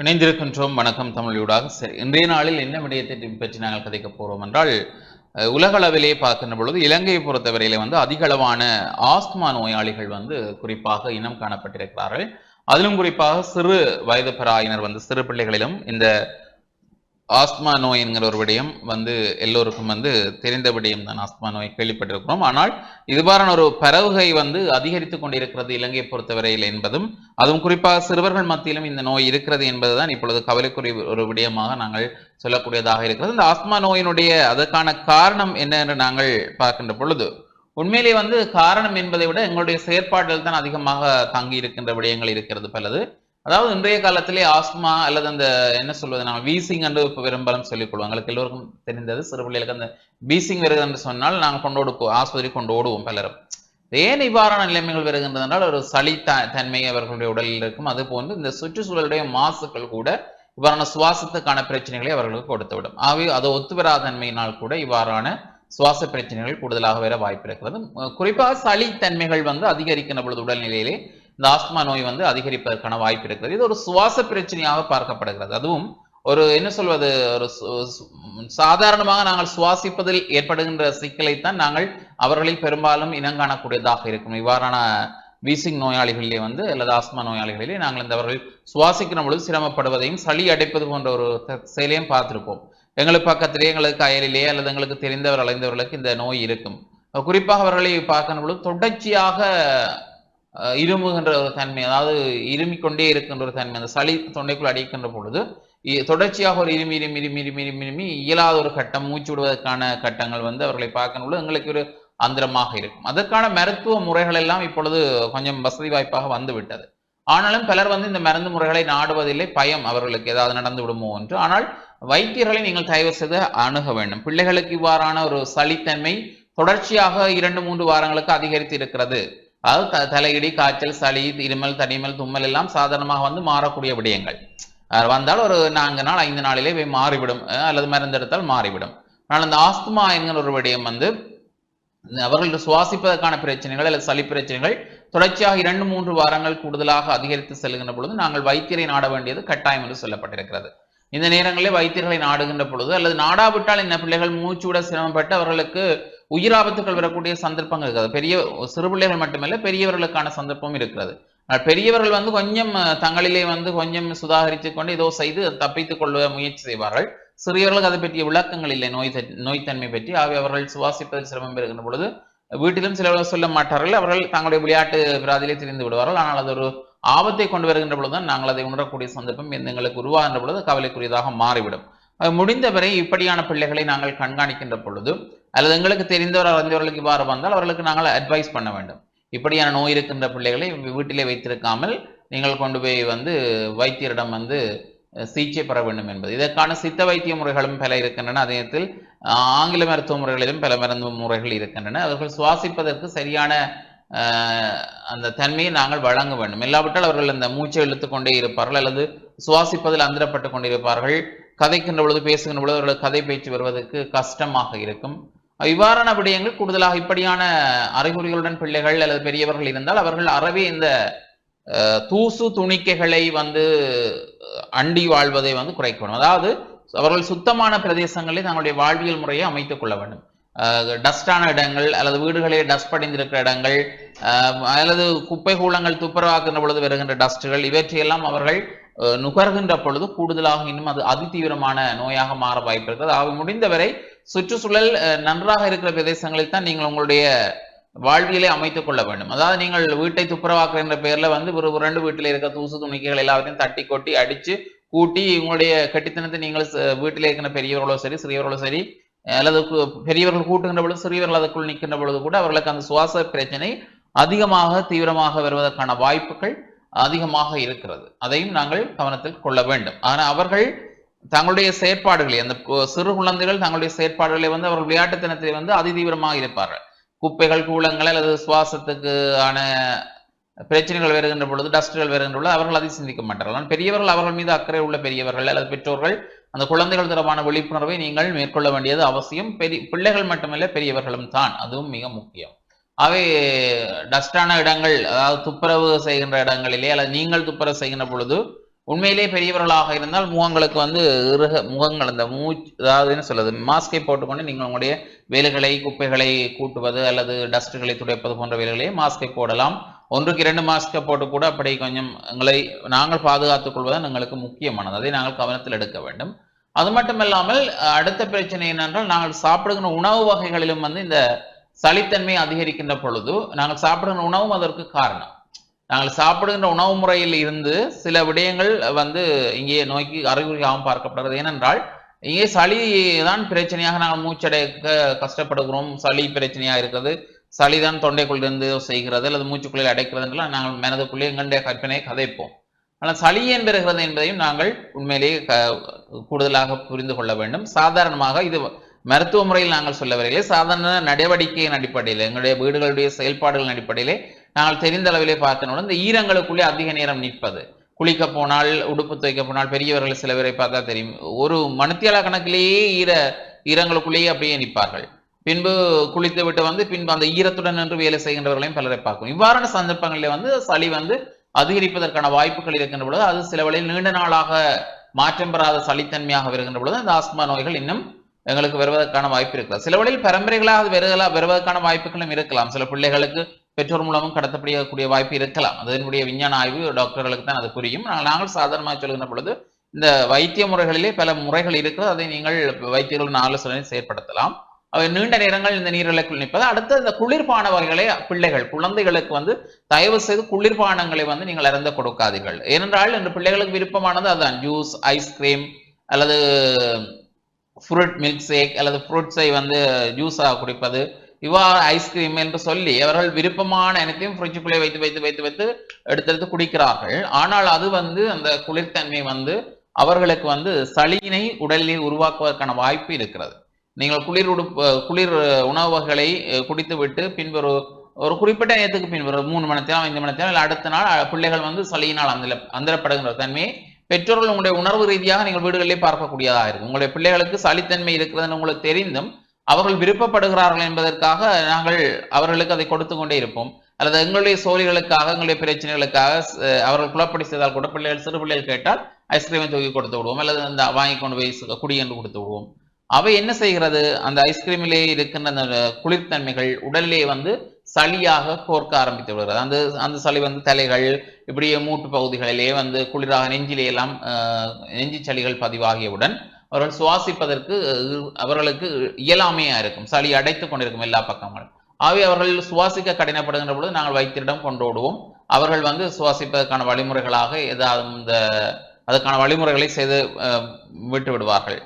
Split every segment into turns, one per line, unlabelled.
இணைந்திருக்கின்றோம். வணக்கம் தமிழூடாக சரி இன்றைய நாளில் என்ன விடயத்தை பற்றி நாங்கள் கதைக்க போகிறோம் என்றால் உலகளவிலே பார்க்கின்ற பொழுது இலங்கையை பொறுத்தவரையிலே வந்து அதிகளவான ஆஸ்துமா நோயாளிகள் வந்து குறிப்பாக இனம் காணப்பட்டிருக்கிறார்கள். அதிலும் குறிப்பாக சிறு வயது பெறாயினர் வந்து சிறு பிள்ளைகளிலும் இந்த ஆஸ்துமா நோய் என்கிற ஒரு விடயம் வந்து எல்லோருக்கும் வந்து தெரிந்த விடயம் தான் ஆஸ்துமா நோய் கேள்விப்பட்டிருக்கிறோம். ஆனால் இதுவாறான ஒரு பரவுகை வந்து அதிகரித்து கொண்டிருக்கிறது இலங்கையை பொறுத்தவரையில் என்பதும் அதுவும் குறிப்பாக சிறுவர்கள் மத்தியிலும் இந்த நோய் இருக்கிறது என்பதுதான் இப்பொழுது கவலைக்குரிய ஒரு விடயமாக நாங்கள் சொல்லக்கூடியதாக இருக்கிறது. இந்த ஆஸ்துமா நோயினுடைய அதற்கான காரணம் என்ன என்று நாங்கள் பார்க்கின்ற பொழுது உண்மையிலே வந்து காரணம் என்பதை விட எங்களுடைய செயற்பாடுகள் தான் அதிகமாக தங்கி இருக்கின்ற விடயங்கள் இருக்கிறது பலது. அதாவது இன்றைய காலத்திலே ஆஸ்துமா அல்லது அந்த என்ன சொல்வது நம்ம வீசிங் என்று இப்போ பெரும்பாலும் சொல்லிக்கொள்வோம் எங்களுக்கு எல்லோருக்கும் தெரிந்தது சிறு பிள்ளைகளுக்கு அந்த வீசிங் வருகிறது என்று சொன்னால் நாங்கள் கொண்டோடு போ- ஆஸ்பத்திரி கொண்டு ஓடுவோம் பலரும். ஏன் இவ்வாறான நிலைமைகள் வருகின்றது என்றால் ஒரு சளி த தன்மை அவர்களுடைய உடலில் இருக்கும். அது போன்று இந்த சுற்றுச்சூழலுடைய மாசுக்கள் கூட இவ்வாறான சுவாசத்துக்கான பிரச்சனைகளை அவர்களுக்கு கொடுத்துவிடும். ஆகவே அது ஒத்துவராதன்மையினால் கூட இவ்வாறான சுவாச பிரச்சனைகள் கூடுதலாக வர வாய்ப்பு இருக்கிறது. குறிப்பாக சளி தன்மைகள் வந்து அதிகரிக்கின்ற பொழுது உடல்நிலையிலே இந்த ஆஸ்துமா நோய் வந்து அதிகரிப்பதற்கான வாய்ப்பு இருக்கிறது. இது ஒரு சுவாச பிரச்சனையாக பார்க்கப்படுகிறது. அதுவும் ஒரு என்ன சொல்வது ஒரு சாதாரணமாக நாங்கள் சுவாசிப்பதில் ஏற்படுகின்ற சிக்கலைத்தான் நாங்கள் அவர்களில் பெரும்பாலும் இனங்காணக்கூடியதாக இருக்கும். இவ்வாறான வீசிங் நோயாளிகளிலே வந்து அல்லது ஆஸ்மா நோயாளிகளிலே நாங்கள் இந்த அவர்கள் சுவாசிக்கிற பொழுது சிரமப்படுவதையும் சளி அடைப்பது போன்ற ஒரு செயலையும் பார்த்திருப்போம். எங்களுக்கு பக்கத்திலே எங்களுக்கு அயலிலே அல்லது எங்களுக்கு தெரிந்தவர் அலைந்தவர்களுக்கு இந்த நோய் இருக்கும். குறிப்பாக அவர்களை பார்க்கணும் பொழுது தொடர்ச்சியாக இருமுகின்ற ஒரு தன்மை அதாவது இருமிக்கொண்டே இருக்கின்ற ஒரு தன்மை அந்த சளி தொண்டைக்குள் அடிக்கின்ற பொழுது தொடர்ச்சியாக ஒரு இருமி இருமி இருமி இருமி இருமி இருமி இயலாத ஒரு கட்டம் மூச்சு விடுவதற்கான கட்டங்கள் வந்து அவர்களை பார்க்கணும் பொழுது எங்களுக்கு ஒரு அந்தரமாக இருக்கும். அதற்கான மருத்துவ முறைகள் எல்லாம் இப்பொழுது கொஞ்சம் வசதி வாய்ப்பாக வந்து விட்டது. ஆனாலும் பலர் வந்து இந்த மருந்து முறைகளை நாடுவதில்லை பயம் அவர்களுக்கு ஏதாவது நடந்து விடுமோ என்று. ஆனால் வைத்தியர்களை நீங்கள் தயவு செய்து அணுக வேண்டும். பிள்ளைகளுக்கு இவ்வாறான ஒரு சளித்தன்மை தொடர்ச்சியாக இரண்டு மூன்று வாரங்களுக்கு அதிகரித்து இருக்கிறது. அதாவது த- தலையிடி காய்ச்சல் சளி இருமல் தனிமல் தும்மல் எல்லாம் சாதாரணமாக வந்து மாறக்கூடிய விடயங்கள். வந்தால் ஒரு நான்கு நாள் ஐந்து நாளிலே போய் மாறிவிடும். அல்லது மருந்தெடுத்தால் மாறிவிடும். ஆனால் இந்த ஆஸ்துமா என்கிற ஒரு விடயம் வந்து அவர்கள் சுவாசிப்பதற்கான பிரச்சனைகள் அல்லது சளி பிரச்சனைகள் தொடர்ச்சியாக இரண்டு மூன்று வாரங்கள் கூடுதலாக அதிகரித்து செல்கின்ற பொழுது நாங்கள் வைத்தியரை நாட வேண்டியது கட்டாயம் என்று சொல்லப்பட்டிருக்கிறது. இந்த நேரங்களில் வைத்தியர்களை நாடுகின்ற பொழுது அல்லது நாடாவிட்டால் இந்த பிள்ளைகள் மூச்சுவிட சிரமப்பட்டு அவர்களுக்கு உயிராபத்துகள் வரக்கூடிய சந்தர்ப்பங்கள் இருக்கிறது பெரிய சிறு பிள்ளைகள் மட்டுமல்ல பெரியவர்களுக்கான சந்தர்ப்பம் இருக்கிறது. ஆனால் பெரியவர்கள் வந்து கொஞ்சம் தங்களிலே வந்து கொஞ்சம் சுதாகரித்து கொண்டு ஏதோ செய்து தப்பித்துக் கொள்ள முயற்சி செய்வார்கள். சிறியவர்களுக்கு அதை பற்றிய விளக்கங்கள் இல்லை. நோய் நோய்த்தன்மை பற்றி. ஆகவே அவர்கள் சுவாசிப்பதில் சிரமம் பெறுகின்ற பொழுது வீட்டிலும் சிலர் சொல்ல மாட்டார்கள். அவர்கள் தங்களுடைய விளையாட்டு பிராதிலே தெரிந்து விடுவார்கள். ஆனால் அது ஒரு ஆபத்தை கொண்டு வருகின்ற பொழுதுதான் நாங்கள் அதை உணரக்கூடிய சந்தர்ப்பம் எங்களுக்கு உருவாகின்ற பொழுது கவலைக்குரியதாக மாறிவிடும். முடிந்தவரை இப்படியான பிள்ளைகளை நாங்கள் கண்காணிக்கின்ற பொழுது அல்லது எங்களுக்கு தெரிந்தவர் அறிந்தவர்களுக்கு இவ்வாறு வந்தால் அவர்களுக்கு நாங்கள் அட்வைஸ் பண்ண வேண்டும். இப்படியான நோய் இருக்கின்ற பிள்ளைகளை வீட்டிலே வைத்திருக்காமல் நீங்கள் கொண்டு போய் வந்து வைத்தியரிடம் வந்து சிகிச்சை பெற வேண்டும் என்பது. இதற்கான சித்த வைத்திய முறைகளும் பல இருக்கின்றன. அதே நேரத்தில் ஆங்கில மருத்துவ முறைகளிலும் பல மருந்து முறைகள் இருக்கின்றன. அவர்கள் சுவாசிப்பதற்கு சரியான அந்த தன்மையை நாங்கள் வழங்க வேண்டும். இல்லாவிட்டால் அவர்கள் அந்த மூச்சை இழுத்துக்கொண்டே இருப்பார்கள் அல்லது சுவாசிப்பதில் அந்தரப்பட்டு கொண்டிருப்பார்கள். கதைக்கின்ற பொழுது பேசுகின்ற பொழுது அவர்களுக்கு கதை பேச்சு வருவதற்கு கஷ்டமாக இருக்கும். இவ்வாறான விடயங்கள் கூடுதலாக இப்படியான அறிகுறிகளுடன் பிள்ளைகள் அல்லது பெரியவர்கள் இருந்தால் அவர்கள் அறவே இந்த தூசு துணிக்கைகளை வந்து அண்டி வாழ்வதை வந்து குறைக்கணும். அதாவது அவர்கள் சுத்தமான பிரதேசங்களில் தங்களுடைய வாழ்வியல் முறையை அமைத்துக் கொள்ள வேண்டும். டஸ்டான இடங்கள் அல்லது வீடுகளிலே டஸ்ட் படிந்திருக்கிற இடங்கள் அல்லது குப்பை கூலங்கள் துப்புரவாக்குகின்ற பொழுது வருகின்ற டஸ்ட்டுகள் இவற்றையெல்லாம் அவர்கள் நுகர்கின்ற பொழுது கூடுதலாக இன்னும் அது அதிதீவிரமான நோயாக மாற வாய்ப்பு இருக்கிறது ஆக முடிந்தவரை சுற்றுச்சூழல் நன்றாக இருக்கிற பிரதேசங்களில் தான் நீங்கள் உங்களுடைய வாழ்வியலை அமைத்துக் கொள்ள வேண்டும். அதாவது நீங்கள் வீட்டை துப்புரவாக்குற என்ற பெயர்ல வந்து ஒரு இரண்டு வீட்டில் இருக்க தூசு துணிக்கைகள் எல்லாத்தையும் தட்டி கொட்டி அடிச்சு கூட்டி உங்களுடைய கட்டித்தனத்தை நீங்கள் வீட்டில் இருக்கிற பெரியவர்களோ சரி சிறியவர்களோ சரி அல்லது பெரியவர்கள் கூட்டுகின்ற பொழுது சிறியவர்கள் அதற்குள் நிற்கின்ற பொழுது கூட அவர்களுக்கு அந்த சுவாச பிரச்சனை அதிகமாக தீவிரமாக வருவதற்கான வாய்ப்புகள் அதிகமாக இருக்கிறது. அதையும் நாங்கள் கவனத்தில் கொள்ள வேண்டும். ஆனால் அவர்கள் தங்களுடைய செயற்பாடுகளை அந்த சிறு குழந்தைகள் தங்களுடைய செயற்பாடுகளை வந்து அவர்கள் விளையாட்டு விளையாட்டுத்தனத்தில் வந்து அதிதீவிரமாக இருப்பார்கள். குப்பைகள் கூலங்கள் அல்லது சுவாசத்துக்கு ஆன பிரச்சனைகள் வருகின்ற பொழுது டஸ்ட்கள் வருகின்ற பொழுது அவர்கள் அதை சிந்திக்க மாட்டார்கள். ஆனால் பெரியவர்கள் அவர்கள் மீது அக்கறை உள்ள பெரியவர்கள் அல்லது பெற்றோர்கள் அந்த குழந்தைகள் தொடர்பான விழிப்புணர்வை நீங்கள் மேற்கொள்ள வேண்டியது அவசியம். பெரிய பிள்ளைகள் மட்டுமல்ல பெரியவர்களும் தான். அதுவும் மிக முக்கியம். அவை டஸ்டான இடங்கள் அதாவது துப்புரவு செய்கின்ற இடங்களிலே அல்லது நீங்கள் துப்புரவு செய்கின்ற பொழுது உண்மையிலே பெரியவர்களாக இருந்தால் முகங்களுக்கு வந்து இறுக முகங்கள் அந்த மூச்சு அதாவது என்ன சொல்லுது மாஸ்கை போட்டுக்கொண்டு நீங்கள் உங்களுடைய வேலைகளை குப்பைகளை கூட்டுவது அல்லது டஸ்ட்டுகளை துடைப்பது போன்ற வேலைகளையும் மாஸ்கை போடலாம். ஒன்றுக்கு இரண்டு மாஸ்கை போட்டு கூட அப்படி கொஞ்சம் எங்களை நாங்கள் பாதுகாத்துக் கொள்வதுதான் எங்களுக்கு முக்கியமானது. அதை நாங்கள் கவனத்தில் எடுக்க வேண்டும். அது மட்டுமல்லாமல் அடுத்த பிரச்சனை என்னென்றால் நாங்கள் சாப்பிடுகின்ற உணவு வகைகளிலும் வந்து இந்த சளித்தன்மை அதிகரிக்கின்ற பொழுது நாங்கள் சாப்பிடுகிற உணவும் அதற்கு காரணம். நாங்கள் சாப்பிடுகின்ற உணவு முறையில் இருந்து சில விடயங்கள் வந்து இங்கே நோய்க்கு அறிகுறியாகவும் பார்க்கப்படுகிறது. ஏனென்றால் இங்கே சளி தான் பிரச்சனையாக நாங்கள் மூச்சடைக்க கஷ்டப்படுகிறோம். சளி பிரச்சனையாக இருக்கிறது சளிதான் தொண்டைக்குள்ளிருந்து செய்கிறது அல்லது மூச்சுக்குள்ளில் அடைக்கிறதுலாம் நாங்கள் மனதுக்குள்ளே எங்களுடைய கற்பனையை கதைப்போம். ஆனால் சளி ஏன் பெறுகிறது என்பதையும் நாங்கள் உண்மையிலேயே க- கூடுதலாக புரிந்து கொள்ள வேண்டும். சாதாரணமாக இது மருத்துவ முறையில் நாங்கள் சொல்லவில்லை. சாதாரண நடவடிக்கையின் அடிப்படையில் எங்களுடைய வீடுகளுடைய செயல்பாடுகளின் அடிப்படையிலே நாங்கள் தெரிந்த அளவிலே பார்த்தனோட இந்த ஈரங்களுக்குள்ளே அதிக நேரம் நிற்பது. குளிக்க போனால் உடுப்பு துவைக்க போனால் பெரியவர்கள் சில பேரை பார்த்தா தெரியும். ஒரு மணித்தியால கணக்கிலேயே ஈர ஈரங்களுக்குள்ளேயே அப்படியே நிற்பார்கள். பின்பு குளித்து விட்டு வந்து பின்பு அந்த ஈரத்துடன் நின்று வேலை செய்கின்றவர்களையும் பலரை பார்க்கும். இவ்வாறான சந்தர்ப்பங்களில் வந்து சளி வந்து அதிகரிப்பதற்கான வாய்ப்புகள் இருக்கின்ற பொழுது அது சில வழியில் நீண்ட நாளாக மாற்றம் பெறாத சளித்தன்மையாக வருகின்ற பொழுது அந்த ஆஸ்மா நோய்கள் இன்னும் எங்களுக்கு வருவதற்கான வாய்ப்பு இருக்கலாம். சில வழியில் பரம்பரைகளாக அது வருகலாம் வருவதற்கான வாய்ப்புகளும் இருக்கலாம். சில பிள்ளைகளுக்கு பெற்றோர் மூலமும் கடத்தப்படக்கூடிய வாய்ப்பு இருக்கலாம். அதனுடைய விஞ்ஞான ஆய்வு டாக்டர்களுக்கு தான் அது புரியும். நாங்கள் சாதாரணமாக சொல்கின்ற பொழுது இந்த வைத்திய முறைகளிலே பல முறைகள் இருக்கிறது. அதை நீங்கள் வைத்தியர்களின் ஆலோசனை செயற்படுத்தலாம். அவை நீண்ட நேரங்கள் இந்த நீரிழைக்குள் நிற்பது. அடுத்து இந்த குளிர்பான வகைகளை பிள்ளைகள் குழந்தைகளுக்கு வந்து தயவு செய்து குளிர்பானங்களை வந்து நீங்கள் இறந்த கொடுக்காதீர்கள். ஏனென்றால் இந்த பிள்ளைகளுக்கு விருப்பமானது அதுதான். ஜூஸ் ஐஸ்கிரீம் அல்லது ஃப்ரூட் மில்க் ஷேக் அல்லது ஃப்ரூட்ஸை வந்து ஜூஸாக குடிப்பது இவ்வாறு ஐஸ்கிரீம் என்று சொல்லி அவர்கள் விருப்பமான அனைத்தையும் ஃப்ரிட்ஜுக்குள்ளே வைத்து வைத்து வைத்து வைத்து எடுத்தெடுத்து குடிக்கிறார்கள். ஆனால் அது வந்து அந்த குளிர்த்தன்மை வந்து அவர்களுக்கு வந்து சளியினை உடலில் உருவாக்குவதற்கான வாய்ப்பு இருக்கிறது. நீங்கள் குளிர் உடுப்பு குளிர் உணவு வகைகளை அஹ், குடித்து விட்டு பின்பு ஒரு குறிப்பிட்ட நேரத்துக்கு பின்பு மூணு மணி நேரம் ஐந்து மணி நேரம் இல்லை அடுத்த நாள் பிள்ளைகள் வந்து சளியினால் அந்த அந்தரப்படுகின்ற தன்மையை பெற்றோர்கள் உங்களுடைய உணர்வு ரீதியாக நீங்கள் வீடுகளிலே பார்க்கக்கூடியதாக இருக்கும். உங்களுடைய பிள்ளைகளுக்கு சளித்தன்மை இருக்கிறதுன்னு உங்களுக்கு தெரிந்தும் அவர்கள் விருப்பப்படுகிறார்கள் என்பதற்காக நாங்கள் அவர்களுக்கு அதை கொடுத்து கொண்டே இருப்போம். அல்லது எங்களுடைய சோழிகளுக்காக எங்களுடைய பிரச்சனைகளுக்காக அவர்கள் குழப்படி செய்தால் கூட பிள்ளைகள் சிறு பிள்ளைகள் கேட்டால் ஐஸ்கிரீமை தூக்கி கொடுத்து விடுவோம். அல்லது அந்த வாங்கி கொண்டு போய் சு- குடி என்று கொடுத்து விடுவோம். அவை என்ன செய்கிறது? அந்த ஐஸ்கிரீமிலே இருக்கின்ற அந்த குளிர்த்தன்மைகள் உடலிலே வந்து சளியாக கோர்க்க ஆரம்பித்து விடுகிறது. அந்த அந்த சளி வந்து தலைகள் இப்படியே மூட்டு பகுதிகளிலே வந்து குளிராக நெஞ்சிலே எல்லாம் நெஞ்சு சளிகள் பதிவாகியவுடன் அவர்கள் சுவாசிப்பதற்கு அவர்களுக்கு இயலாமையா இருக்கும். சளி அடைத்து கொண்டிருக்கும் எல்லா பக்கங்களும். ஆகவே அவர்கள் சுவாசிக்க கடினப்படுகின்ற பொழுது நாங்கள் வைத்தியரிடம் கொண்டு விடுவோம் அவர்கள் வந்து சுவாசிப்பதற்கான வழிமுறைகளாக ஏதாவது இந்த அதற்கான வழிமுறைகளை செய்து விட்டு விடுவார்கள்.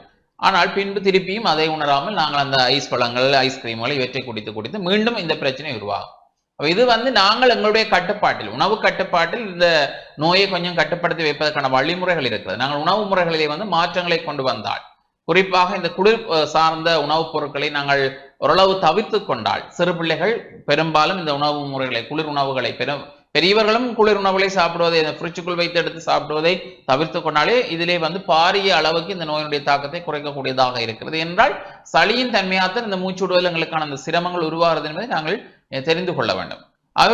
ஆனால் பின்பு திருப்பியும் அதை உணராமல் நாங்கள் அந்த ஐஸ் பழங்கள் ஐஸ்கிரீம்கள் இவற்றை குடித்து குடித்து மீண்டும் இந்த பிரச்சனை உருவாகும். அப்போ இது வந்து நாங்கள் எங்களுடைய கட்டுப்பாட்டில் உணவு கட்டுப்பாட்டில் இந்த நோயை கொஞ்சம் கட்டுப்படுத்தி வைப்பதற்கான வழிமுறைகள் இருக்கிறது நாங்கள் உணவு முறைகளிலே வந்து மாற்றங்களை கொண்டு வந்தால் குறிப்பாக இந்த குளிர் சார்ந்த உணவுப் பொருட்களை நாங்கள் ஓரளவு தவிர்த்து கொண்டால் சிறு பிள்ளைகள் பெரும்பாலும் இந்த உணவு முறைகளை குளிர் உணவுகளை பெரும் பெரியவர்களும் குளிர் உணவுகளை சாப்பிடுவதை இந்த ஃப்ரிட்ஜுக்குள் வைத்து எடுத்து சாப்பிடுவதை தவிர்த்து கொண்டாலே இதிலே வந்து பாரிய அளவுக்கு இந்த நோயினுடைய தாக்கத்தை குறைக்கக்கூடியதாக இருக்கிறது. என்றால் சளியின் தன்மையாத்தான் இந்த மூச்சுடுவதில் எங்களுக்கான அந்த சிரமங்கள் உருவாகிறது என்பதை நாங்கள் தெரிந்து கொள்ள வேண்டும். ஆக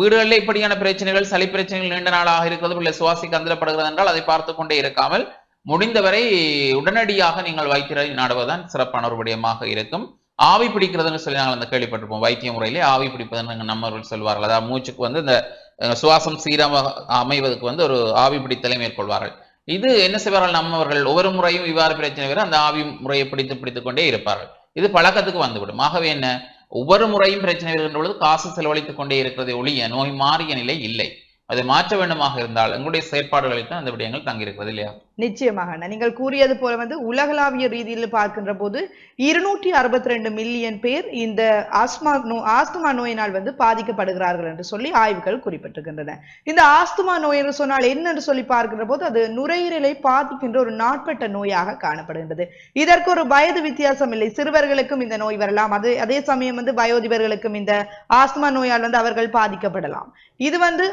வீடுகளில் இப்படியான பிரச்சனைகள் சளி பிரச்சனைகள் நீண்ட நாளாக இருக்கிறது இல்லை சுவாசிக்க அந்தரப்படுகிறது என்றால் அதை பார்த்து கொண்டே இருக்காமல் முடிந்தவரை உடனடியாக நீங்கள் வைத்திரை நாடுவதுதான் சிறப்பான ஒரு விடயமாக இருக்கும். ஆவி பிடிக்கிறதுன்னு சொல்லி நாங்கள் அந்த கேள்விப்பட்டிருப்போம். வைத்திய முறையிலே ஆவி பிடிப்பதுன்னு நம்மவர்கள் சொல்வார்கள். அதாவது மூச்சுக்கு வந்து இந்த சுவாசம் சீராக அமைவதற்கு வந்து ஒரு ஆவி பிடித்தலை மேற்கொள்வார்கள். இது என்ன செய்வார்கள் நம்மவர்கள்? ஒவ்வொரு முறையும் இவ்வாறு பிரச்சனை வேறு அந்த ஆவி முறையை பிடித்து பிடித்துக்கொண்டே இருப்பார்கள். இது பழக்கத்துக்கு வந்துவிடும். ஆகவே என்ன? ஒவ்வொரு முறையும் பிரச்சனை வருகின்ற பொழுது காசு செலவழித்துக் கொண்டே இருக்கிறதை ஒழிய நோய் மாறிய நிலை இல்லை. அதை மாற்ற வேண்டுமாக இருந்தால் எங்களுடைய செயற்பாடுகளில் தான் அந்த விடயங்கள் தங்கியிருக்கிறது இல்லையா?
நிச்சயமாக. நீங்கள் கூறியது போல வந்து உலகளாவிய ரீதியில் பார்க்கின்ற போது இருநூற்றி அறுபத்தி ரெண்டு மில்லியன் பேர் இந்த ஆஸ்மா நோ ஆஸ்துமா நோயினால் வந்து பாதிக்கப்படுகிறார்கள் என்று சொல்லி ஆய்வுகள் குறிப்பிட்டிருக்கின்றன. இந்த ஆஸ்துமா நோய் என்று சொன்னால் என்னென்று சொல்லி பார்க்கின்ற போது அது நுரையீரலை பாதிக்கின்ற ஒரு நாட்பட்ட நோயாக காணப்படுகின்றது. இதற்கு ஒரு வயது வித்தியாசம் இல்லை. சிறுவர்களுக்கும் இந்த நோய் வரலாம். அது அதே சமயம் வந்து வயோதிபர்களுக்கும் இந்த ஆஸ்துமா நோயால் வந்து அவர்கள் பாதிக்கப்படலாம். இது வந்து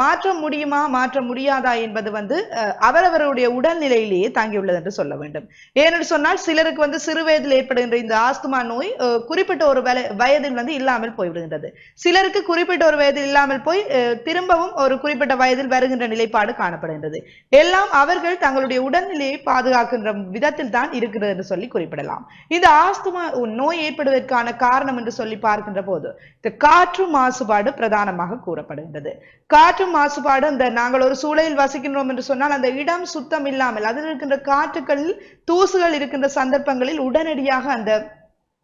மாற்ற முடியுமா மாற்ற முடியாதா என்பது வந்து அஹ், அவரவருடைய அவர்களுடைய உடல்நிலையிலேயே தாங்கியுள்ளது என்று சொல்ல வேண்டும். ஏனென்று சொன்னால் சிலருக்கு வந்து சிறு வயதில் ஏற்படுகின்ற இந்த ஆஸ்துமா நோய் குறிப்பிட்ட ஒரு வயதில் வந்து இல்லாமல் போய்விடுகின்றது. சிலருக்கு குறிப்பிட்ட ஒரு வயதில் இல்லாமல் போய் திரும்பவும் ஒரு குறிப்பிட்ட வயதில் வருகின்ற நிலைப்பாடு காணப்படுகின்றது. எல்லாம் அவர்கள் தங்களுடைய உடல்நிலையை பாதுகாக்கின்ற விதத்தில் தான் இருக்கிறது என்று சொல்லி குறிப்பிடலாம். இந்த ஆஸ்துமா நோய் ஏற்படுவதற்கான காரணம் என்று சொல்லி பார்க்கின்ற போது இந்த காற்று மாசுபாடு பிரதானமாக கூறப்படுகின்றது. காற்று மாசுபாடு அந்த நாங்கள் ஒரு சூழலில் வசிக்கின்றோம் என்று சொன்னால் அந்த இடம் சுத்த சுத்தம் இல்லாமல் அதில் இருக்கின்ற காற்றுகளில் தூசுகள் இருக்கின்ற சந்தர்ப்பங்களில் உடனடியாக அந்த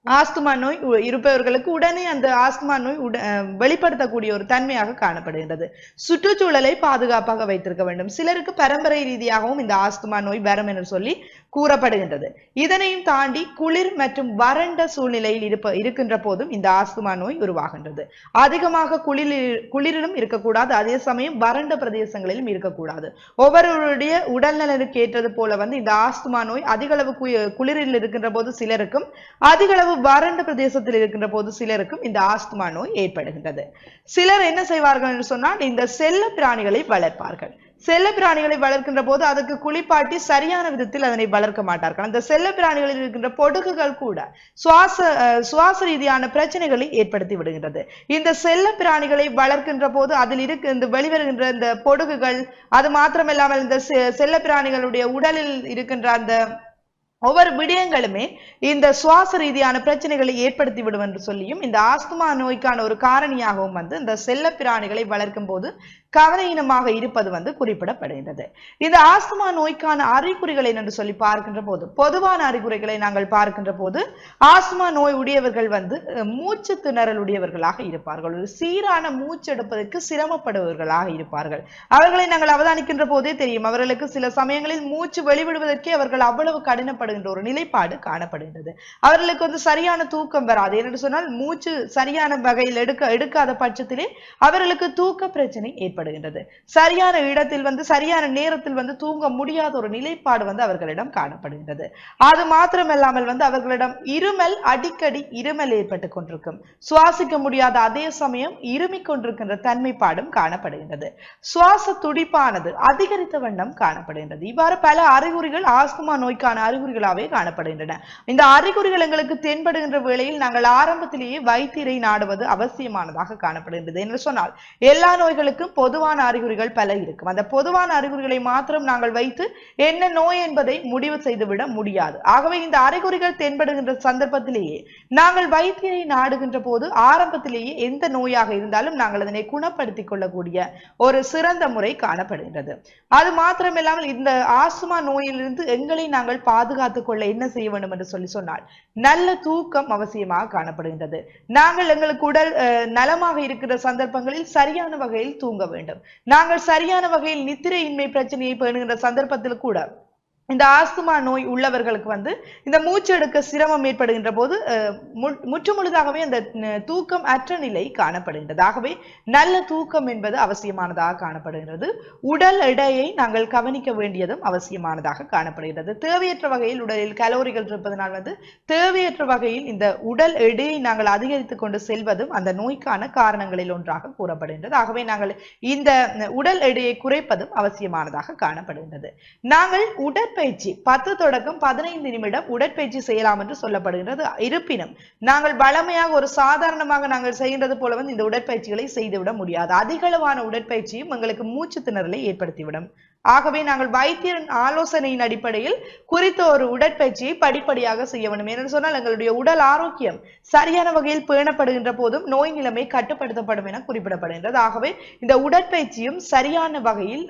ஆஸ்துமா நோய் இருப்பவர்களுக்கு உடனே அந்த ஆஸ்துமா நோய் உட- வெளிப்படுத்தக்கூடிய ஒரு தன்மையாக காணப்படுகின்றது. சுற்றுச்சூழலை பாதுகாப்பாக வைத்திருக்க வேண்டும். சிலருக்கு பரம்பரை ரீதியாகவும் இந்த ஆஸ்துமா நோய் வரும் என்று சொல்லி கூறப்படுகின்றது. இதனையும் தாண்டி குளிர் மற்றும் வறண்ட சூழ்நிலையில் இருப்ப இருக்கின்ற போதும் இந்த ஆஸ்துமா நோய் உருவாகின்றது. அதிகமாக குளிரில் குளிரிலும் இருக்கக்கூடாது. அதே சமயம் வறண்ட பிரதேசங்களிலும் இருக்கக்கூடாது. ஒவ்வொருவருடைய உடல்நலனுக்கு ஏற்றது போல வந்து இந்த ஆஸ்துமா நோய் அதிக அளவு குளிரில் இருக்கின்ற போது சிலருக்கும் அதிக அளவு வறண்ட பிரதேசத்தில் இருக்கின்ற போது சிலருக்கும் இந்த ஆஸ்துமா நோய் ஏற்படுகின்றது. சிலர் என்ன செய்வார்கள் என்று சொன்னால் இந்த செல்ல பிராணிகளை வளர்ப்பார்கள். செல்ல பிராணிகளை வளர்க்கின்ற போது அதுக்கு குளிப்பாட்டி சரியான விதத்தில் அதனை வளர்க்க மாட்டார்கள். அந்த செல்ல பிராணிகளில் இருக்கின்ற பொடுகுகள் கூட சுவாச சுவாச ரீதியான பிரச்சனைகளை ஏற்படுத்தி விடுகின்றது. இந்த செல்ல பிராணிகளை வளர்க்கின்ற போது அதில் இருக்க இந்த வெளிவருகின்ற இந்த பொடுகுகள் அது மாத்திரமில்லாமல் இந்த செ- செல்ல பிராணிகளுடைய உடலில் இருக்கின்ற அந்த ஒவ்வொரு விடயங்களுமே இந்த சுவாச ரீதியான பிரச்சனைகளை ஏற்படுத்தி விடும் என்று சொல்லியும் இந்த ஆஸ்துமா நோய்க்கான ஒரு காரணியாகவும் வந்து இந்த செல்ல பிராணிகளை வளர்க்கும் போது கவலையினமாக இருப்பது வந்து குறிப்பிடப்படுகின்றது. இந்த ஆஸ்துமா நோய்க்கான அறிகுறிகளை என்று சொல்லி பார்க்கின்ற போது பொதுவான அறிகுறிகளை நாங்கள் பார்க்கின்ற போது ஆஸ்துமா நோய் உடையவர்கள் வந்து மூச்சு திணறல் உடையவர்களாக இருப்பார்கள். ஒரு சீரான மூச்சு எடுப்பதற்கு சிரமப்படுபவர்களாக இருப்பார்கள். அவர்களை நாங்கள் அவதானிக்கின்ற போதே தெரியும். அவர்களுக்கு சில சமயங்களில் மூச்சு வெளிவிடுவதற்கே அவர்கள் அவ்வளவு கடினப்படுகின்ற ஒரு நிலைப்பாடு காணப்படுகின்றது. அவர்களுக்கு வந்து சரியான தூக்கம் வராது. ஏனென்று சொன்னால் மூச்சு சரியான வகையில் எடுக்க எடுக்காத பட்சத்திலே அவர்களுக்கு தூக்க பிரச்சனை ஏற்படும். ஏற்படுகின்றது சரியான இடத்தில் வந்து சரியான நேரத்தில் வந்து தூங்க முடியாத ஒரு நிலைப்பாடு வந்து அவர்களிடம் காணப்படுகின்றது. அது மாத்திரமல்லாமல் வந்து அவர்களிடம் இருமல் அடிக்கடி இருமல் ஏற்பட்டு கொண்டிருக்கும். சுவாசிக்க முடியாத அதே சமயம் இருமிக் கொண்டிருக்கின்ற தன்மைப்பாடும் காணப்படுகின்றது. சுவாச துடிப்பானது அதிகரித்த வண்ணம் காணப்படுகின்றது. இவ்வாறு பல அறிகுறிகள் ஆஸ்துமா நோய்க்கான அறிகுறிகளாகவே காணப்படுகின்றன. இந்த அறிகுறிகள் எங்களுக்கு தென்படுகின்ற வேளையில் நாங்கள் ஆரம்பத்திலேயே வைத்தியரை நாடுவது அவசியமானதாக காணப்படுகின்றது. என்று சொன்னால் எல்லா நோய்களுக்கும் பொதுவான அறிகுறிகள் பல இருக்கும். அந்த பொதுவான அறிகுறிகளை மாத்திரம் நாங்கள் வைத்து என்ன நோய் என்பதை முடிவு செய்துவிட முடியாது. ஆகவே இந்த அறிகுறிகள் தென்படுகின்ற சந்தர்ப்பத்திலேயே நாங்கள் வைத்தியரை நாடுகின்ற போது ஆரம்பத்திலேயே எந்த நோயாக இருந்தாலும் நாங்கள் அதனை குணப்படுத்திக் கொள்ளக்கூடிய ஒரு சிறந்த முறை காணப்படுகின்றது. அது மாத்திரமில்லாமல் இந்த ஆஸ்துமா நோயிலிருந்து எங்களை நாங்கள் பாதுகாத்துக் கொள்ள என்ன செய்ய வேண்டும் என்று சொல்லி சொன்னால் நல்ல தூக்கம் அவசியமாக காணப்படுகின்றது. நாங்கள் எங்களுக்கு உடல் நலமாக இருக்கிற சந்தர்ப்பங்களில் சரியான வகையில் தூங்க வேண்டும். வேண்டும். நாங்கள் சரியான வகையில் நித்திரையின்மை பிரச்சனையை பேணுகின்ற சந்தர்ப்பத்தில் கூட இந்த ஆஸ்துமா நோய் உள்ளவர்களுக்கு வந்து இந்த மூச்சு எடுக்க சிரமம் ஏற்படுகின்ற போது முற்று மு- முற்றுமுழுதாகவே அந்த தூக்கம் அற்ற நிலை காணப்படுகின்றது ஆகவே நல்ல தூக்கம் என்பது அவசியமானதாக காணப்படுகின்றது. உடல் எடையை நாங்கள் கவனிக்க வேண்டியதும் அவசியமானதாக காணப்படுகிறது தேவையற்ற வகையில் உடலில் கலோரிகள் இருப்பதனால் வந்து தேவையற்ற வகையில் இந்த உடல் எடையை நாங்கள் அதிகரித்து கொண்டு செல்வதும் அந்த நோய்க்கான காரணங்களில் ஒன்றாக கூறப்படுகின்றது. ஆகவே நாங்கள் இந்த உடல் எடையை குறைப்பதும் அவசியமானதாக காணப்படுகின்றது. நாங்கள் உடற் உடற்பயிற்சி. பத்து தொடக்கம் பதினைந்து நிமிடம் உடற்பயிற்சி செய்யலாம் என்று சொல்லப்படுகின்றது இருப்பினும் நாங்கள் வழமையாக ஒரு சாதாரணமாக நாங்கள் செய்கின்றது போல வந்து இந்த உடற்பயிற்சிகளை செய்துவிட முடியாது. அதிகளவான உடற்பயிற்சியும் எங்களுக்கு மூச்சு திணறலை ஏற்படுத்திவிடும். ஆகவே நாங்கள் வைத்தியரின் ஆலோசனையின் அடிப்படையில் குறித்த ஒரு உடற்பயிற்சியை படிப்படியாக செய்ய வேண்டும். என்று சொன்னால் எங்களுடைய உடல் ஆரோக்கியம் சரியான வகையில் பேணப்படுகின்ற போதும் நோய் நிலைமை கட்டுப்படுத்தப்படும் என குறிப்பிடப்படுகின்றது. ஆகவே இந்த உடற்பயிற்சியும் சரியான வகையில்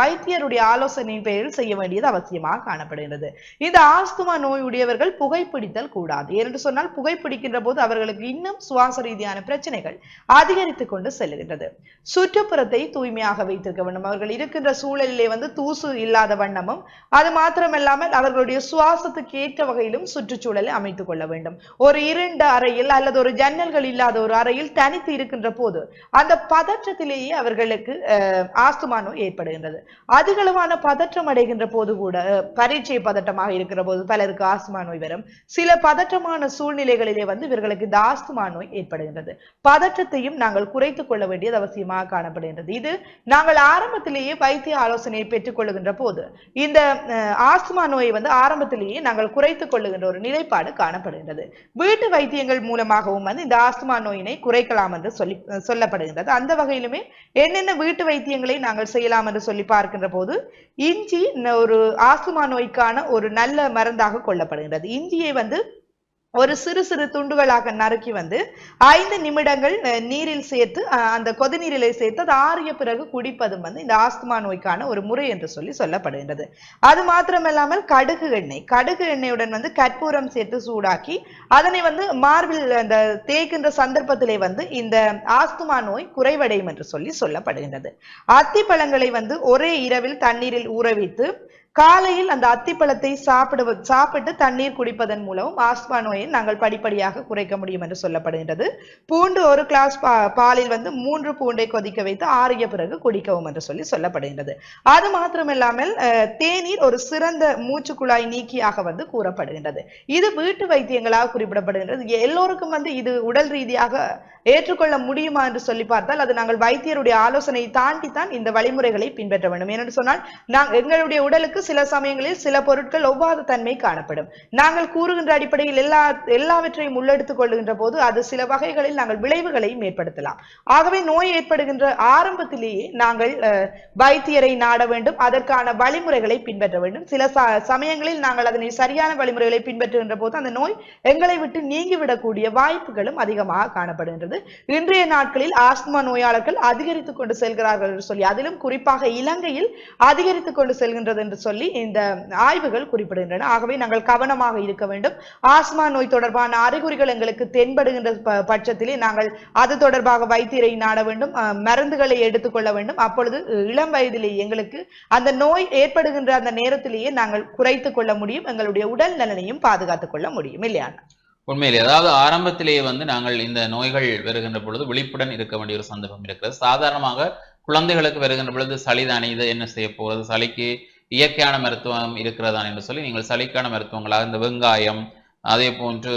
வைத்தியருடைய ஆலோசனையின் பெயரில் செய்ய வேண்டியது அவசியமாக காணப்படுகின்றது. இந்த ஆஸ்துமா நோய் உடையவர்கள் புகைப்பிடித்தல் கூடாது. என்று சொன்னால் புகைப்பிடிக்கின்ற போது அவர்களுக்கு இன்னும் சுவாச ரீதியான பிரச்சனைகள் அதிகரித்துக் கொண்டு செல்கின்றது சுற்றுப்புறத்தை தூய்மையாக வைத்திருக்க வேண்டும். அவர்கள் இருக்கின்ற சூழலிலே வந்து தூசு இல்லாத வண்ணமும் அது மாத்திரமல்லாமல் அவர்களுடைய சுவாசத்துக்கு ஏற்ற வகையிலும் சுற்றுச்சூழலை அமைத்துக் கொள்ள வேண்டும். ஒரு இருண்ட அறையில் அல்லது ஒரு ஜன்னல்கள் இல்லாத ஒரு அறையில் தனித்து இருக்கின்ற போது அந்த பதற்றத்திலேயே அவர்களுக்கு அஹ், ஆஸ்துமா நோய் ஏற்படுகின்றது. அதிகளவான பதற்றம் அடைகின்ற போது கூட பரீட்சை பதட்டமாக இருக்கிற போது பலருக்கு ஆஸ்துமா நோய் வரும். சில பதற்றமான சூழ்நிலைகளிலே வந்து இவர்களுக்கு இந்த ஆஸ்துமா நோய் ஏற்படுகின்றது. பதற்றத்தையும் நாங்கள் குறைத்துக் கொள்ள வேண்டியது அவசியமாக காணப்படுகின்றது. இது நாங்கள் ஆரம்பத்திலேயே வைத்திய ஆலோசனை நோயினை பெற்றுக்கொள்ளுகின்ற போது இந்த ஆஸ்துமா நோயை வந்து ஆரம்பத்திலேயே நாங்கள் குறைத்துக் கொள்ளுகின்ற ஒரு நிலைப்பாடு காணப்படுகின்றது. வீட்டு வைத்தியங்கள் மூலமாகவும் வந்து இந்த ஆஸ்துமா நோயினை குறைக்கலாம் என்று சொல்லி சொல்லப்படுகின்றது. அந்த வகையிலுமே என்னென்ன வீட்டு வைத்தியங்களை நாங்கள் செய்யலாம் என்று சொல்லி பார்க்கின்ற போது இஞ்சி ஒரு ஆஸ்துமா நோய்க்கான ஒரு நல்ல மருந்தாக கொள்ளப்படுகின்றது. இஞ்சியை வந்து ஒரு சிறு சிறு துண்டுகளாக நறுக்கி வந்து ஐந்து நிமிடங்கள் நீரில் சேர்த்து அந்த கொதிநீரிலே சேர்த்து அது ஆறிய பிறகு குடிப்பதும் வந்து இந்த ஆஸ்துமா நோய்க்கான ஒரு முறை என்று சொல்லி சொல்லப்படுகின்றது. அது மாத்திரமல்லாமல் கடுகு எண்ணெய் கடுகு எண்ணெயுடன் வந்து கற்பூரம் சேர்த்து சூடாக்கி அதனை வந்து மார்பில் அந்த தேய்க்கின்ற சந்தர்ப்பத்திலே வந்து இந்த ஆஸ்துமா நோய் குறைவடையும் என்று சொல்லி சொல்லப்படுகின்றது. அத்தி பழங்களை வந்து ஒரே இரவில் தண்ணீரில் ஊற வைத்து காலையில் அந்த அத்திப்பழத்தை சாப்பிடுவ சாப்பிட்டு தண்ணீர் குடிப்பதன் மூலம் ஆஸ்மா நோயை நாங்கள் படிப்படியாக குறைக்க முடியும் என்று சொல்லப்படுகின்றது. பூண்டு ஒரு கிளாஸ் பா பாலில் வந்து மூன்று பூண்டை கொதிக்க வைத்து ஆறிய பிறகு குடிக்கவும் என்று சொல்லி சொல்லப்படுகின்றது. அது மாத்திரமில்லாமல் தேநீர் ஒரு சிறந்த மூச்சு குழாய் நீக்கியாக வந்து கூறப்படுகின்றது. இது வீட்டு வைத்தியங்களாக குறிப்பிடப்படுகின்றது. எல்லோருக்கும் வந்து இது உடல் ரீதியாக ஏற்றுக்கொள்ள முடியுமா என்று சொல்லி பார்த்தால் அது நாங்கள் வைத்தியருடைய ஆலோசனையை தாண்டி தான் இந்த வழிமுறைகளை பின்பற்ற வேண்டும். ஏனென்று சொன்னால் நாங்கள் எங்களுடைய உடலுக்கு சில சமயங்களில் சில பொருட்கள் ஒவ்வாத தன்மை காணப்படும். நாங்கள் கூறுகின்ற அடிப்படையில் எல்லா எல்லாவற்றையும் உள்ளெடுத்துக் கொள்ளுகின்ற போது அது சில வகைகளில் நாங்கள் விளைவுகளையும் ஏற்படுத்தலாம் ஆகவே நோய் ஏற்படுகின்ற ஆரம்பத்திலேயே நாங்கள் வைத்தியரை நாட வேண்டும். அதற்கான வழிமுறைகளை பின்பற்ற வேண்டும். சில சமயங்களில் நாங்கள் அதனை சரியான வழிமுறைகளை பின்பற்றுகின்ற போது அந்த நோய் எங்களை விட்டு நீங்கிவிடக்கூடிய வாய்ப்புகளும் அதிகமாக காணப்படுகின்றது. இன்றைய நாட்களில் ஆஸ்துமா நோயாளர்கள் அதிகரித்துக் கொண்டு செல்கிறார்கள் என்று சொல்லி அதிலும் குறிப்பாக இலங்கையில் அதிகரித்துக் கொண்டு செல்கின்றது என்று சொல்லி சொல்லி இந்த ஆய்வுகள் குறிப்பிடுகின்றன. ஆகவே நாங்கள் கவனமாக இருக்க வேண்டும். ஆஸ்மா நோய் தொடர்பான அறிகுறிகள் எங்களுக்கு தென்படுகின்ற பட்சத்திலே நாங்கள் அது தொடர்பாக வைத்தியரை நாட வேண்டும். மருந்துகளை எடுத்துக்கொள்ள வேண்டும். அப்பொழுது இளம் வயதிலே எங்களுக்கு அந்த நோய் ஏற்படுகின்ற அந்த நேரத்திலேயே நாங்கள் குறைத்து கொள்ள முடியும். எங்களுடைய உடல் நலனையும் பாதுகாத்துக் கொள்ள முடியும். இல்லையா
உண்மையிலே அதாவது ஆரம்பத்திலேயே வந்து நாங்கள் இந்த நோய்கள் வருகின்ற பொழுது விழிப்புடன் இருக்க வேண்டிய ஒரு சந்தர்ப்பம் இருக்கிறது. சாதாரணமாக குழந்தைகளுக்கு வருகின்ற பொழுது சளிதானே இதை என்ன செய்ய போகிறது சளிக்கு இயற்கையான மருத்துவம் இருக்கிறதா என்று சொல்லி நீங்கள் சளிக்கான மருத்துவங்களாக இந்த வெங்காயம் அதே போன்று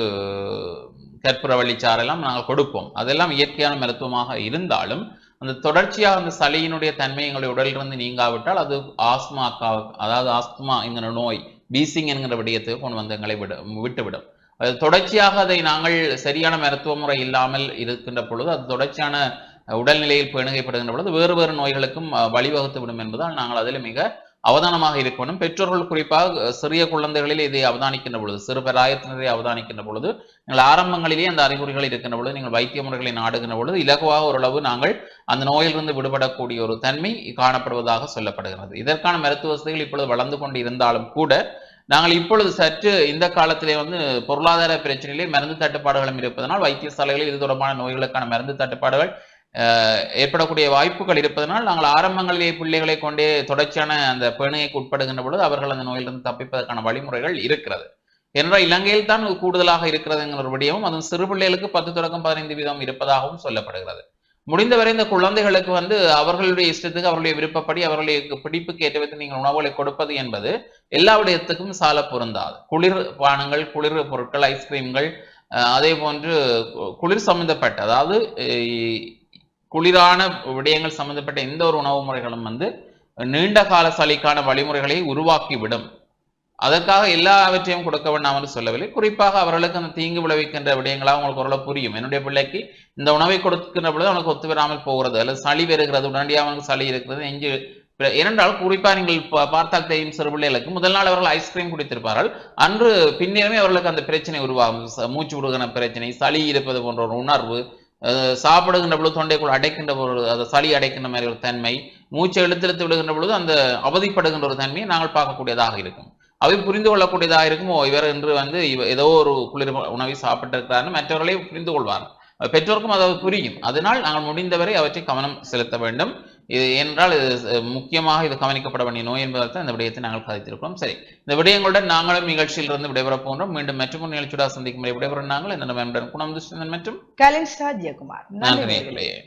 கற்பூரவள்ளி சாறெல்லாம் நாங்கள் கொடுப்போம். அதெல்லாம் இயற்கையான மருத்துவமாக இருந்தாலும் அந்த தொடர்ச்சியாக அந்த சளியினுடைய தன்மை எங்களுடைய உடலிலிருந்து நீங்காவிட்டால் அது ஆஸ்மாக்கா அதாவது ஆஸ்துமா என்கிற நோய் பீசிங் என்கிற விடயத்துக்கு கொண்டு வந்து எங்களை விட விட்டுவிடும். அது தொடர்ச்சியாக அதை நாங்கள் சரியான மருத்துவ முறை இல்லாமல் இருக்கின்ற பொழுது அது தொடர்ச்சியான உடல்நிலையில் பேணுகைப்படுகின்ற பொழுது வேறு வேறு நோய்களுக்கும் வழிவகுத்து விடும் என்பதால் நாங்கள் அதில் மிக அவதானமாக இருக்க வேண்டும் பெற்றோர்கள் குறிப்பாக சிறிய குழந்தைகளில் இதை அவதானிக்கின்ற பொழுது சிறு பிராயத்தினரை அவதானிக்கின்ற பொழுது நீங்கள் ஆரம்பங்களிலேயே அந்த அறிகுறிகள் இருக்கின்ற பொழுது நீங்கள் வைத்திய முறைகளை நாடுகின்ற பொழுது இலகுவாக ஓரளவு நாங்கள் அந்த நோயிலிருந்து விடுபடக்கூடிய ஒரு தன்மை காணப்படுவதாக சொல்லப்படுகிறது. இதற்கான மருத்துவ வசதிகள் இப்பொழுது வளர்ந்து கொண்டு இருந்தாலும் கூட நாங்கள் இப்பொழுது சற்று இந்த காலத்திலே வந்து பொருளாதார பிரச்சனையிலே மருந்து தட்டுப்பாடுகளும் இருப்பதனால் வைத்தியசாலைகளில் இது தொடர்பான நோய்களுக்கான மருந்து தட்டுப்பாடுகள் ஏற்படக்கூடிய வாய்ப்புகள் இருப்பதனால் நாங்கள் ஆரம்பங்களிலே பிள்ளைகளை கொண்டே தொடர்ச்சியான அந்த பேணுகைக்கு உட்படுகின்ற பொழுது அவர்கள் அந்த நோயிலிருந்து தப்பிப்பதற்கான வழிமுறைகள் இருக்கிறது. என்றால் இலங்கையில் தான் கூடுதலாக இருக்கிறதுங்கிற ஒரு விடயமும் அதுவும் சிறு பிள்ளைகளுக்கு பத்து தொடக்கம் பதினைந்து வீதம் இருப்பதாகவும் சொல்லப்படுகிறது. முடிந்தவரை இந்த குழந்தைகளுக்கு வந்து அவர்களுடைய இஷ்டத்துக்கு அவர்களுடைய விருப்பப்படி அவர்களுடைய பிடிப்புக்கு ஏற்ற விதத்தில் நீங்கள் உணவுகளை கொடுப்பது என்பது எல்லா விடயத்துக்கும் சால பொருந்தாது. குளிர் பானங்கள் குளிர் பொருட்கள் ஐஸ்கிரீம்கள் அதே போன்று கு- குளிர் சம்பந்தப்பட்ட அதாவது குளிரான விடயங்கள் சம்பந்தப்பட்ட எந்த ஒரு உணவு முறைகளும் வந்து நீண்ட கால சளிக்கான வழிமுறைகளை உருவாக்கிவிடும். அதற்காக எல்லாவற்றையும் கொடுக்க வேண்டாம் என்று சொல்லவில்லை. குறிப்பாக அவர்களுக்கு அந்த தீங்கு விளைவிக்கின்ற விடயங்களாக உங்களுக்கு ஓரளவு புரியும். என்னுடைய பிள்ளைக்கு இந்த உணவை கொடுக்கின்ற பொழுது அவனுக்கு ஒத்து வராமல் போகிறது அல்லது சளி வருகிறது உடனடியாக அவனுக்கு சளி இருக்கிறது நெஞ்சு பிற- ஏனென்றால் குறிப்பாக நீங்கள் பா- பார்த்தால் தெரியும் சிறு பிள்ளைகளுக்கு முதல் நாள் அவர்கள் ஐஸ்கிரீம் குடித்திருப்பார்கள். அன்று பின்னருமே அவர்களுக்கு அந்த பிரச்சனை உருவாகும். மூச்சு விடுகிற பிரச்சனை சளி இருப்பது போன்ற ஒரு உணர்வு சாப்பிடுகின்ற பொழுது தொண்டைக்குள் அடைக்கின்ற ஒரு அது சளி அடைக்கின்ற மாதிரி ஒரு தன்மை மூச்சை இழுத்து விடுகின்ற பொழுது அந்த அவதிப்படுகின்ற ஒரு தன்மையை நாங்கள் பார்க்கக்கூடியதாக இருக்கும். அவை புரிந்து கொள்ளக்கூடியதாக இருக்கும். ஓ இவர் என்று வந்து இவ ஏதோ ஒரு குளிர் உணவை சாப்பிட்டிருக்கிறார்னு மற்றவர்களே புரிந்து கொள்வார். பெற்றோருக்கும் அது புரியும். அதனால் நாங்கள் முடிந்தவரை அவற்றை கவனம் செலுத்த வேண்டும். இது என்றால் இது முக்கியமாக இது கவனிக்கப்பட வேண்டிய நோய் என்பதால் தான் இந்த விடயத்தை நாங்கள் கதைத்திருக்கிறோம் சரி இந்த விடயங்களுடன் நாங்களும் நிகழ்ச்சியிலிருந்து விடைபெறப் போன்றோம் மீண்டும் மற்றும் நிகழ்ச்சியோட சந்திக்கும் வரை விடைபெறும் நாங்கள் இந்த குணம் துஷ்டன் மற்றும் நன்றி